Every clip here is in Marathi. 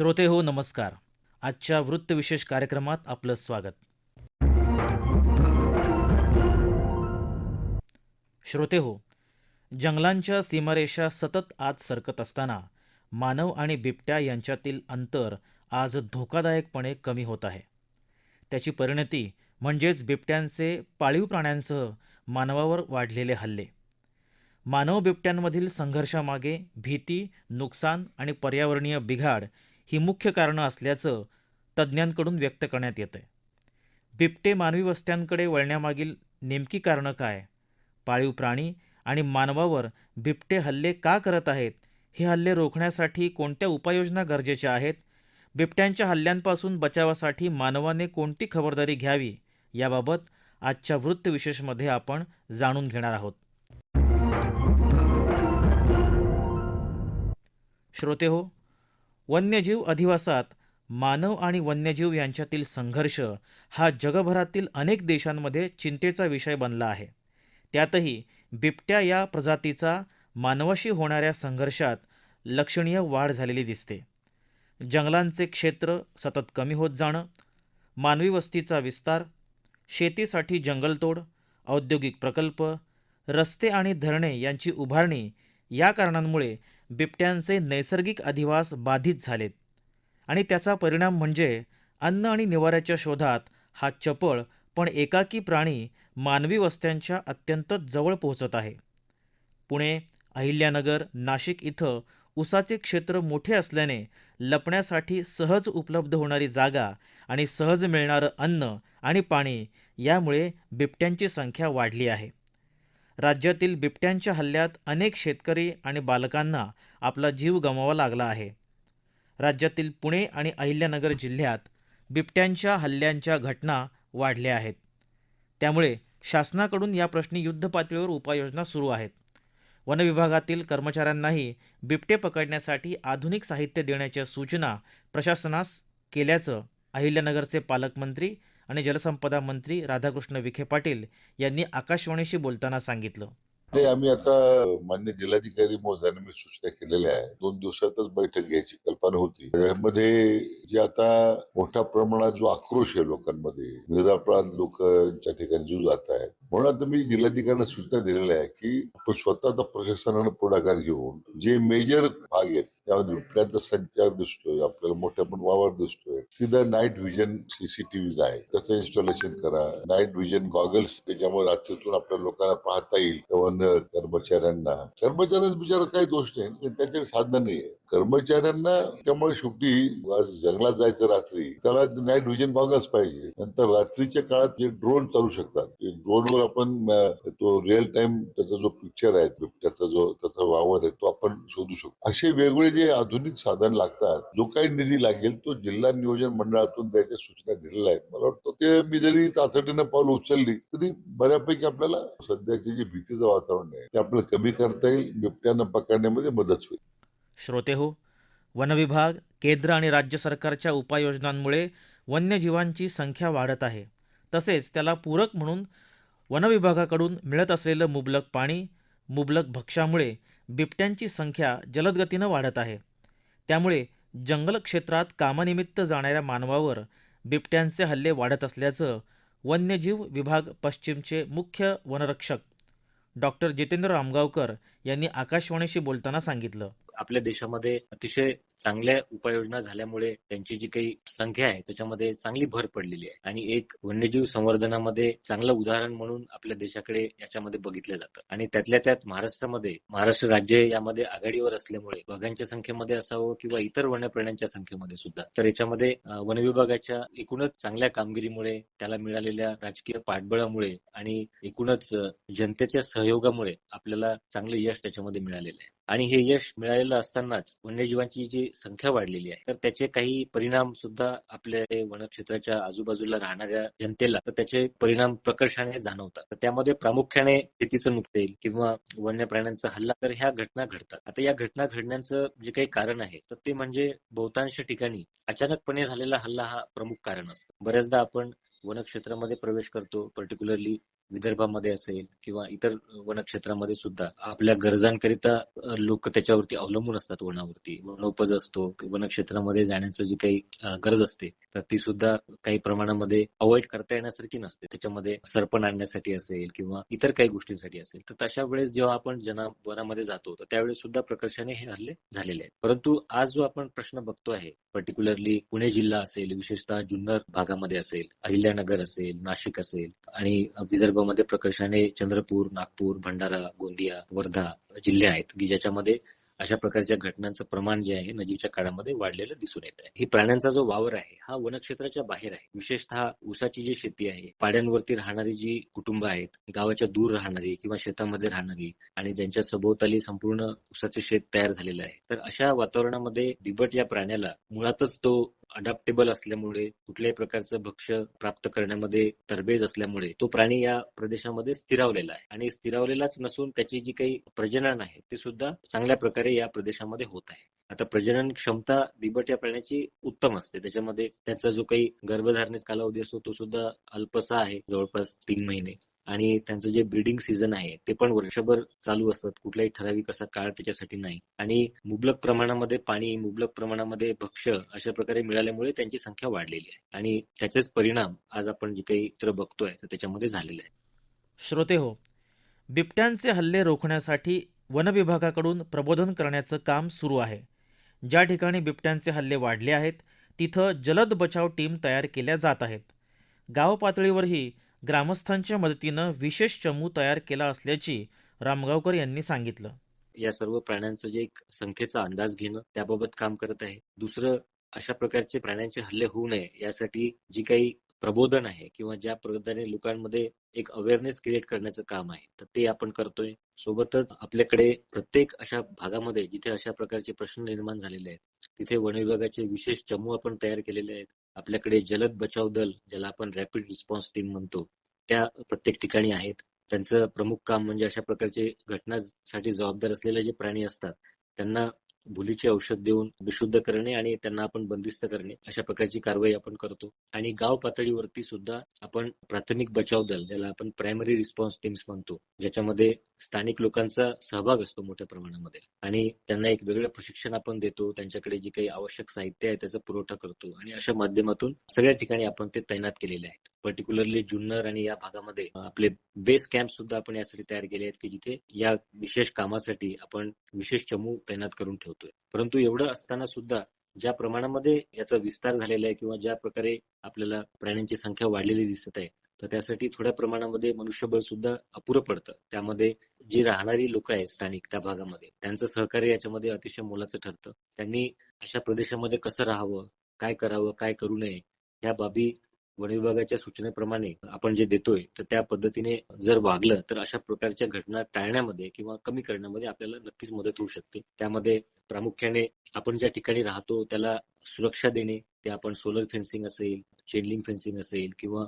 श्रोते हो नमस्कार. आजच्या वृत्तविशेष कार्यक्रमात आपलं स्वागत. श्रोते हो जंगलांच्या सीमारेषा सतत आत सरकत असताना मानव आणि बिबट्या यांच्यातील अंतर आज धोकादायकपणे कमी होत आहे. त्याची परिणती म्हणजेच बिबट्यांचे पाळीव प्राण्यांसह मानवावर वाढलेले हल्ले. मानव बिबट्यांमधील संघर्षामागे भीती नुकसान आणि पर्यावरणीय बिघाड ही मुख्य कारणं असल्याचं तज्ज्ञांकडून व्यक्त करण्यात येतं आहे बिबटे मानवी वस्त्यांकडे वळण्यामागील नेमकी कारणं काय? पाळीव प्राणी आणि मानवावर बिबटे हल्ले का करत आहेत? हे हल्ले रोखण्यासाठी कोणत्या उपाययोजना गरजेच्या आहेत? बिबट्यांच्या हल्ल्यांपासून बचावासाठी मानवाने कोणती खबरदारी घ्यावी? याबाबत आजच्या वृत्तविशेषमध्ये आपण जाणून घेणार आहोत. श्रोते हो वन्यजीव अधिवासात मानव आणि वन्यजीव यांच्यातील संघर्ष हा जगभरातील अनेक देशांमध्ये चिंतेचा विषय बनला आहे. त्यातही बिबट्या या प्रजातीचा मानवाशी होणाऱ्या संघर्षात लक्षणीय वाढ झालेली दिसते. जंगलांचे क्षेत्र सतत कमी होत जाणं मानवी वस्तीचा विस्तार शेतीसाठी जंगलतोड औद्योगिक प्रकल्प रस्ते आणि धरणे यांची उभारणी या कारणांमुळे बिबट्यांचे नैसर्गिक अधिवास बाधित झालेत. आणि त्याचा परिणाम म्हणजे अन्न आणि निवाऱ्याच्या शोधात हा चपळ पण एकाकी प्राणी मानवी वस्त्यांच्या अत्यंत जवळ पोहोचत आहे. पुणे अहिल्यानगर नाशिक इथं उसाचे क्षेत्र मोठे असल्याने लपण्यासाठी सहज उपलब्ध होणारी जागा आणि सहज मिळणारं अन्न आणि पाणी यामुळे बिबट्यांची संख्या वाढली आहे. राज्यातील बिबट्यांच्या हल्ल्यात अनेक शेतकरी आणि बालकांना आपला जीव गमवावा लागला आहे. राज्यातील पुणे आणि अहिल्यानगर जिल्ह्यात बिबट्यांच्या हल्ल्यांच्या घटना वाढल्या आहेत. त्यामुळे शासनाकडून या प्रश्नी युद्धपातळीवर उपाययोजना सुरू आहेत. वनविभागातील कर्मचाऱ्यांनाही बिबटे पकडण्यासाठी आधुनिक साहित्य देण्याच्या सूचना प्रशासनास केल्याचं अहिल्यानगरचे पालकमंत्री आणि जलसंपदा मंत्री राधाकृष्ण विखे पाटील यांनी आकाशवाणीशी बोलताना सांगितलं. ते आम्ही आता मान्य जिल्हाधिकारी महोदयांना मी सूचना केलेल्या आहे दोन दिवसातच बैठक घ्यायची कल्पना होती. त्यामध्ये जे आता मोठ्या प्रमाणात जो आक्रोश आहे लोकांमध्ये निरापराध लोकांच्या ठिकाणी जीव जात आहे म्हणून आता मी जिल्हाधिकाऱ्यांना सूचना दिलेल्या आहे की आपण स्वतःचा प्रशासनानं पुढाकार घेऊन जे मेजर भाग आहेत त्यामध्ये बिबट्यांचा संचार दिसतोय आपल्याला मोठ्या पण वावर दिसतोय. तिथं नाईट व्हिजन सीसीटीव्ही आहे त्याचं इन्स्टॉलेशन करा. नाईट व्हिजन गॉगल्स त्याच्यामुळे रात्रीतून आपल्या लोकांना पाहता येईल. वन कर्मचाऱ्यांना. कर्मचाऱ्यांचा बिचारा काही दोष नाही पण त्यांच्याकडे साधन नाही आहे कर्मचाऱ्यांना त्यामुळे शेवटी जंगलात जायचं रात्री त्याला नाईट व्हिजन गॉगल्स पाहिजे. नंतर रात्रीच्या काळात जे ड्रोन चालू शकतात. ते ड्रोनवर आपण तो रिअल टाइम त्याचा जो पिक्चर आहे बिबट्याचा जो त्याचा वावर आहे तो आपण शोधू शकतो. असे वेगवेगळे जे आधुनिक साधन लागतात जो काही निधी लागेल तो जिल्हा नियोजन मंडळातून त्याच्या सूचना दिलेल्या आहेत. मला वाटतं ते मी जरी तातडीनं पाऊल उचलली तरी बऱ्यापैकी आपल्याला सध्याचे जे भीतीचं वातावरण आहे ते आपल्याला कमी करता येईल बिबट्यांना पकडण्यामध्ये मदत होईल. श्रोते हो वनविभाग केंद्र आणि राज्य सरकारच्या उपाययोजनांमुळे वन्यजीवांची संख्या वाढत आहे. तसेच त्याला पूरक म्हणून वनविभागाकडून मिळत असलेलं मुबलक पाणी मुबलक भक्ष्यामुळे बिबट्यांची संख्या जलदगतीनं वाढत आहे. त्यामुळे जंगल क्षेत्रात कामानिमित्त जाणाऱ्या मानवावर बिबट्यांचे हल्ले वाढत असल्याचं वन्यजीव विभाग पश्चिमचे मुख्य वनरक्षक डॉक्टर जितेंद्र रामगावकर यांनी आकाशवाणीशी बोलताना सांगितलं. आपल्या देशामध्ये अतिशय चांगल्या उपाययोजना झाल्यामुळे त्यांची जी काही संख्या आहे त्याच्यामध्ये चांगली भर पडलेली आहे. आणि एक वन्यजीव संवर्धनामध्ये चांगलं उदाहरण म्हणून आपल्या देशाकडे याच्यामध्ये बघितलं जातं. आणि त्यातल्या त्यात महाराष्ट्रामध्ये महाराष्ट्र राज्य यामध्ये आघाडीवर असल्यामुळे वाघांच्या संख्येमध्ये असावं किंवा इतर वन्य प्राण्यांच्या संख्येमध्ये सुद्धा. तर याच्यामध्ये वन विभागाच्या एकूणच चांगल्या कामगिरीमुळे त्याला मिळालेल्या राजकीय पाठबळामुळे आणि एकूणच जनतेच्या सहयोगामुळे आपल्याला चांगलं यश त्याच्यामध्ये मिळालेलं आहे. आणि हे यश मिळालेलं असतानाच वन्यजीवांची जी संख्या वाढलेली आहे तर त्याचे काही परिणाम सुद्धा आपल्या वनक्षेत्राच्या आजूबाजूला राहणाऱ्या जनतेला तर त्याचे परिणाम प्रकर्षाने जाणवतात. तर त्यामध्ये प्रामुख्याने शेतीचं नुकतेल किंवा वन्य प्राण्यांचा हल्ला तर ह्या घटना घडतात. आता या घटना घडण्याचं जे काही कारण आहे तर ते म्हणजे बहुतांश ठिकाणी अचानकपणे झालेला हल्ला हा प्रमुख कारण असतं. बऱ्याचदा आपण वनक्षेत्रामध्ये प्रवेश करतो पर्टिक्युलरली विदर्भामध्ये असेल किंवा इतर वनक्षेत्रामध्ये सुद्धा आपल्या गरजांकरिता लोक त्याच्यावरती अवलंबून असतात वनावरती. वनोपज असतो वनक्षेत्रामध्ये जाण्याचं जी काही गरज असते तर ती सुद्धा काही प्रमाणामध्ये अवॉइड करता येण्यासारखी नसते. त्याच्यामध्ये सरपण आणण्यासाठी असेल किंवा इतर काही गोष्टींसाठी असेल तर तशा वेळेस जेव्हा आपण जना वनामध्ये जातो तर त्यावेळेस सुद्धा प्रकर्षाने हे हल्ले झालेले आहेत. परंतु आज जो आपण प्रश्न बघतो आहे पर्टिक्युलरली पुणे जिल्हा असेल विशेषतः जुन्नर भागामध्ये असेल अहिल्यानगर असेल नाशिक असेल आणि विदर्भ विदर्भामध्ये प्रकर्षाने चंद्रपूर नागपूर भंडारा गोंदिया वर्धा जिल्हे आहेत की ज्याच्यामध्ये अशा प्रकारच्या घटनांचं प्रमाण जे आहे नजीकच्या काळामध्ये वाढलेलं दिसून येत आहे. ही प्राण्यांचा जो वावर आहे हा वनक्षेत्राच्या बाहेर आहे. विशेषतः ऊसाची जी शेती आहे पाड्यांवरती राहणारी जी कुटुंब आहेत गावाच्या दूर राहणारी किंवा शेतामध्ये राहणारी आणि ज्यांच्या सभोवताली संपूर्ण ऊसाचे शेत तयार झालेलं आहे तर अशा वातावरणामध्ये बिबट या प्राण्याला मुळातच तो अडॅप्टेबल असल्यामुळे कुठल्याही प्रकारचं भक्ष्य प्राप्त करण्यामध्ये तरबेज असल्यामुळे तो प्राणी या प्रदेशामध्ये स्थिरावलेला आहे. आणि स्थिरावलेलाच नसून त्याची जी काही प्रजनन आहे ते सुद्धा चांगल्या प्रकारे या प्रदेशामध्ये होत आहे. आता प्रजनन क्षमता बिबट या प्राण्याची उत्तम असते. त्याच्यामध्ये त्याचा जो काही गर्भधारणेचा कालावधी असतो तो सुद्धा अल्पसा आहे जवळपास तीन महिने. आणि त्यांचं जे ब्रीडिंग सीझन आहे ते पण वर्षभर चालू असतात. कुठलाही ठराविक असा काळ त्याच्यासाठी नाही. आणि मुबलक प्रमाणामध्ये पाणी मुबलक प्रमाणामध्ये भक्ष्य अशा प्रकारे मिळाल्यामुळे त्यांची संख्या वाढलेली आहे. आणि त्याचेच परिणाम आज आपण जे काही चित्र बघतोय तर त्याच्यामध्ये झालेले आहे श्रोते हो बिबट्यांचे हल्ले रोखण्यासाठी वनविभागाकडून प्रबोधन करण्याचं काम सुरू आहे. ज्या ठिकाणी बिबट्यांचे हल्ले वाढले आहेत तिथं जलद बचाव टीम तयार केल्या जात आहेत. गाव पातळीवरही ग्रामस्थांच्या मदतीनं विशेष चमू तयार केला असल्याची रामगावकर यांनी सांगितलं. या सर्व प्राण्यांचं जे एक संख्येचा अंदाज घेणं त्याबाबत काम करत आहे. दुसरं अशा प्रकारचे प्राण्यांचे हल्ले होऊ नये यासाठी जी काही प्रबोधन आहे किंवा ज्या प्रकारे लोकांमध्ये एक अवेअरनेस क्रिएट करण्याचं काम आहे तर ते आपण करतोय. सोबतच आपल्याकडे प्रत्येक अशा भागामध्ये जिथे अशा प्रकारचे प्रश्न निर्माण झालेले आहेत तिथे वन विभागाचे विशेष चमू आपण तयार केलेले आहेत आपल्याकडे जलद बचाव दल ज्याला आपण रॅपिड रिस्पॉन्स टीम म्हणतो त्या प्रत्येक ठिकाणी आहेत. त्यांचं प्रमुख काम म्हणजे अशा प्रकारचे घटनासाठी जबाबदार असलेले जे प्राणी असतात त्यांना भुलीचे औषध देऊन विशुद्ध करणे आणि त्यांना आपण बंदिस्त करणे अशा प्रकारची कारवाई आपण करतो. आणि गाव पातळीवरती सुद्धा आपण प्राथमिक बचाव दल ज्याला आपण प्रायमरी रिस्पॉन्स टीम्स म्हणतो ज्याच्यामध्ये स्थानिक लोकांचा सहभाग असतो मोठ्या प्रमाणामध्ये. आणि त्यांना एक वेगळं प्रशिक्षण आपण देतो त्यांच्याकडे जे काही आवश्यक साहित्य आहे त्याचा पुरवठा करतो. आणि अशा माध्यमातून सगळ्या ठिकाणी आपण ते तैनात केलेले आहेत. पर्टिक्युलरली जुन्नर आणि या भागामध्ये आपले बेस कॅम्प सुद्धा आपण यासाठी तयार केले आहेत की जिथे या विशेष कामासाठी आपण विशेष चमू तैनात करून ठेवतोय. परंतु एवढं असताना सुद्धा ज्या प्रमाणामध्ये याचा विस्तार झालेला आहे किंवा ज्या प्रकारे आपल्याला प्राण्यांची संख्या वाढलेली दिसत आहे तर त्यासाठी थोड्या प्रमाणामध्ये मनुष्यबळ सुद्धा अपुरं पडतं. त्यामध्ये जी राहणारी लोक आहेत स्थानिक त्या भागामध्ये त्यांचं सहकार्य याच्यामध्ये अतिशय मोलाचं ठरतं. त्यांनी अशा प्रदेशामध्ये कसं राहावं काय करावं काय करू नये या बाबी वन विभागाच्या सूचनेप्रमाणे आपण जे देतोय तर त्या पद्धतीने जर वागलं तर अशा प्रकारच्या घटना टाळण्यामध्ये किंवा कमी करण्यामध्ये आपल्याला नक्कीच मदत होऊ शकते. त्यामध्ये प्रामुख्याने आपण ज्या ठिकाणी राहतो त्याला सुरक्षा देणे ते आपण सोलर फेन्सिंग असेल चेनलिंग फेन्सिंग असेल किंवा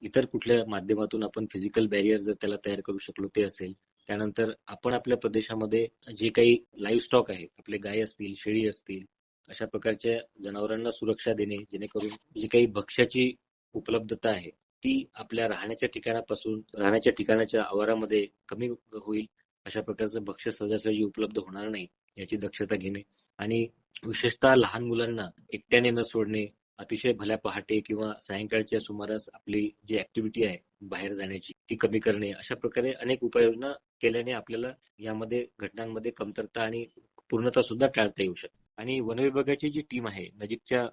इतर कुठल्या माध्यमातून आपण फिजिकल बॅरियर जर त्याला तयार करू शकलो ते असेल. त्यानंतर आपण आपल्या प्रदेशामध्ये जे काही लाईव्ह स्टॉक आहे आपले गाय असतील शेळी असतील अशा प्रकारच्या जनावरांना सुरक्षा देणे जेणेकरून जी काही भक्ष्याची उपलब्धता आहे ती आपल्या राहण्याच्या ठिकाणापासून राहण्याच्या ठिकाणाच्या आवारामध्ये कमी होईल. अशा प्रकारचं भक्ष्य सहजासहजी उपलब्ध होणार नाही याची दक्षता घेणे. आणि विशेषतः लहान मुलांना एकट्याने न सोडणे अतिशय भल्या पहाटे किंवा सायंकाळच्या सुमारास आपली जी ऍक्टिव्हिटी आहे बाहेर जाण्याची ती कमी करणे अशा प्रकारे अनेक उपाययोजना केल्याने आपल्याला यामध्ये घटनांमध्ये कमतरता आणि पूर्णता सुद्धा टाळता येऊ शकते. आणि वन विभागाची जी टीम आहे नजीकच्या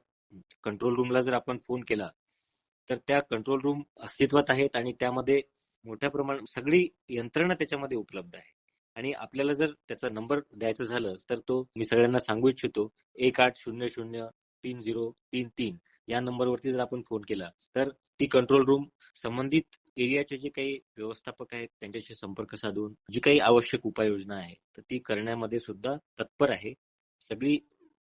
कंट्रोल रूमला जर आपण फोन केला तर त्या कंट्रोल रूम अस्तित्वात आहेत आणि त्यामध्ये मोठ्या प्रमाणात सगळी यंत्रणा त्याच्यामध्ये उपलब्ध आहे. आणि आपल्याला जर त्याचा नंबर द्यायचा झालं तर तो मी सगळ्यांना सांगू इच्छितो एक आठ शून्य शून्य तीन झिरो तीन तीन. या नंबरवरती जर आपण फोन केला तर ती कंट्रोल रूम संबंधित एरियाचे जे काही व्यवस्थापक आहेत त्यांच्याशी संपर्क साधून जी काही आवश्यक उपाययोजना आहे तर ती करण्यामध्ये सुद्धा तत्पर आहे. सगळी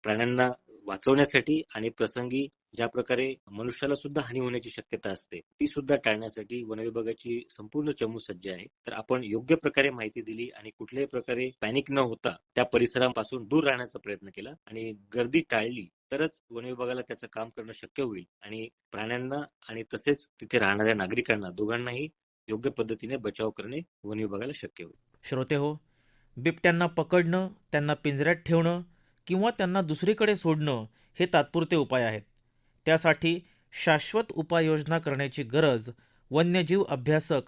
प्राण्यांना वाचवण्यासाठी आणि प्रसंगी ज्या प्रकारे मनुष्याला सुद्धा हानी होण्याची शक्यता असते ती सुद्धा टाळण्यासाठी वन विभागाची संपूर्ण चमू सज्ज आहे. तर आपण योग्य प्रकारे माहिती दिली आणि कुठल्याही प्रकारे पॅनिक न होता त्या परिसरापासून दूर राहण्याचा प्रयत्न केला आणि गर्दी टाळली तरच वन विभागाला त्याचं काम करणं शक्य होईल. आणि प्राण्यांना आणि तसेच तिथे राहणाऱ्या नागरिकांना दोघांनाही योग्य पद्धतीने बचाव करणे वन विभागाला शक्य होईल. श्रोते हो बिबट्यांना पकडणं त्यांना पिंजऱ्यात ठेवणं किंवा त्यांना दुसरीकडे सोडणं हे तात्पुरते उपाय आहेत. त्यासाठी शाश्वत उपाययोजना करण्याची गरज वन्यजीव अभ्यासक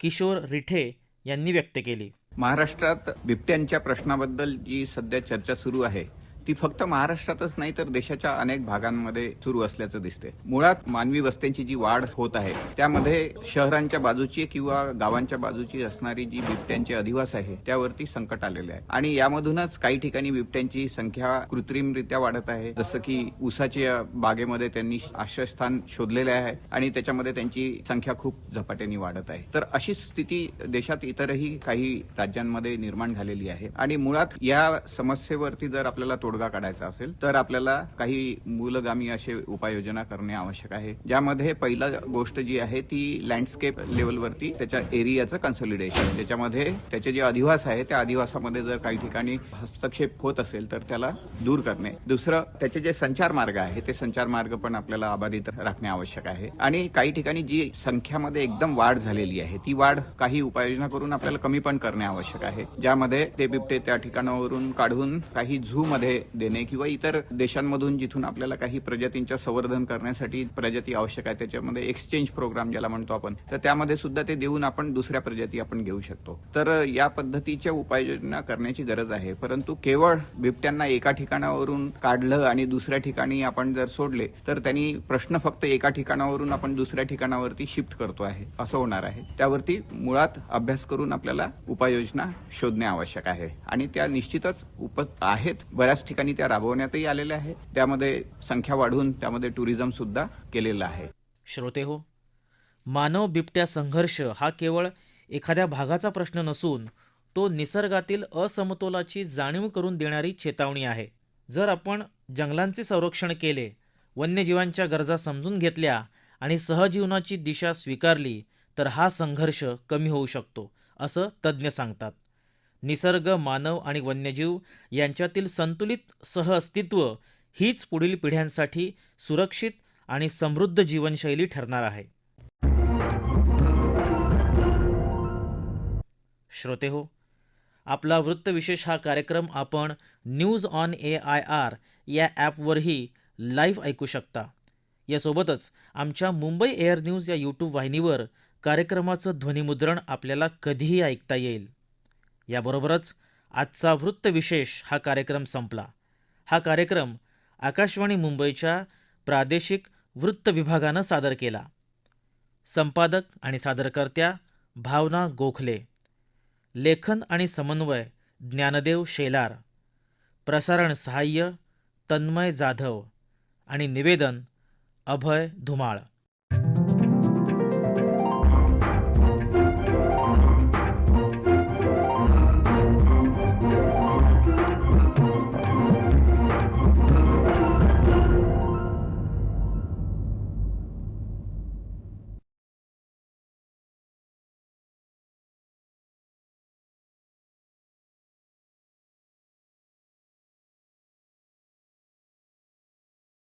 किशोर रिठे यांनी व्यक्त केली. महाराष्ट्रात बिबट्यांच्या प्रश्नाबद्दल जी सध्या चर्चा सुरू आहे ती फक्त महाराष्ट्रातच नाही तर देशाच्या अनेक भागांमध्ये सुरू असल्याचं दिसते मुळात मानवी वस्त्यांची जी वाढ होत आहे त्यामध्ये शहरांच्या बाजूची किंवा गावांच्या बाजूची असणारी जी बिबट्यांचे अधिवास आहे त्यावरती संकट आलेले आहे. आणि यामधूनच काही ठिकाणी बिबट्यांची संख्या कृत्रिमरित्या वाढत आहे. जसं की उसाच्या बागेमध्ये त्यांनी आश्रयस्थान शोधलेले आहे आणि त्याच्यामध्ये त्यांची संख्या खूप झपाट्याने वाढत आहे. तर अशी स्थिती देशात इतरही काही राज्यांमध्ये निर्माण झालेली आहे. आणि मुळात या समस्येवरती जर आपल्याला तोडगा काढायचा असेल तर आपल्याला काही मूलगामी असे उपाययोजना करणे आवश्यक आहे. ज्यामध्ये पहिला गोष्ट जी आहे ती लँडस्केप लेवलवरती त्याच्या एरियाचं कन्सॉलिडेशन त्याच्यामध्ये त्याचे जे अधिवास आहे त्या अधिवासामध्ये जर काही ठिकाणी हस्तक्षेप होत असेल तर त्याला दूर करणे. दुसरं त्याचे जे संचार मार्ग आहे ते संचार मार्ग पण आपल्याला अबाधित राखणे आवश्यक आहे. आणि काही ठिकाणी जी संख्यामध्ये एकदम वाढ झालेली आहे ती वाढ काही उपाययोजना करून आपल्याला कमी पण करणे आवश्यक आहे. ज्यामध्ये ते बिबटे त्या ठिकाणावरून काढून काही झू मध्ये देणे किंवा इतर देशांमधून जिथून आपल्याला काही प्रजातींच्या संवर्धन करण्यासाठी प्रजाती आवश्यक आहे त्याच्यामध्ये एक्सचेंज प्रोग्राम ज्याला म्हणतो आपण तर त्यामध्ये सुद्धा ते देऊन आपण दुसऱ्या प्रजाती आपण घेऊ शकतो. तर या पद्धतीच्या उपाययोजना करण्याची गरज आहे. परंतु केवळ बिबट्यांना एका ठिकाणावरून काढलं आणि दुसऱ्या ठिकाणी आपण जर सोडले तर त्यांनी प्रश्न फक्त एका ठिकाणावरून आपण दुसऱ्या ठिकाणावरती शिफ्ट करतो आहे असं होणार आहे. त्यावरती मुळात अभ्यास करून आपल्याला उपाययोजना शोधणे आवश्यक आहे. आणि त्या निश्चितच उप आहेत. बऱ्याच ठिकाणी त्या राबवण्यातही आलेल्या आहेत त्यामध्ये संख्या वाढवून त्यामध्ये टुरिझम सुद्धा केलेलं आहे. श्रोते हो मानव बिबट्या संघर्ष हा केवळ एखाद्या भागाचा प्रश्न नसून तो निसर्गातील असमतोलाची जाणीव करून देणारी चेतावणी आहे. जर आपण जंगलांचे संरक्षण केले वन्यजीवांच्या गरजा समजून घेतल्या आणि सहजीवनाची दिशा स्वीकारली तर हा संघर्ष कमी होऊ शकतो असं तज्ज्ञ सांगतात. निसर्ग मानव आणि वन्यजीव यांच्यातील संतुलित सहअस्तित्व हीच पुढील पिढ्यांसाठी सुरक्षित आणि समृद्ध जीवनशैली ठरणार आहे. श्रोते हो आपला वृत्तविशेष हा कार्यक्रम आपण news on A I R या ॲपवरही लाईव्ह ऐकू शकता. यासोबतच आमच्या मुंबई एअर न्यूज या यूट्यूब वाहिनीवर कार्यक्रमाचं ध्वनिमुद्रण आपल्याला कधीही ऐकता येईल. याबरोबरच आजचा वृत्तविशेष हा कार्यक्रम संपला. हा कार्यक्रम आकाशवाणी मुंबईच्या प्रादेशिक वृत्त विभागानं सादर केला. संपादक आणि सादरकर्त्या भावना गोखले. लेखन आणि समन्वय ज्ञानदेव शेलार. प्रसारण सहाय्य तन्मय जाधव. आणि निवेदन अभय धुमाळ.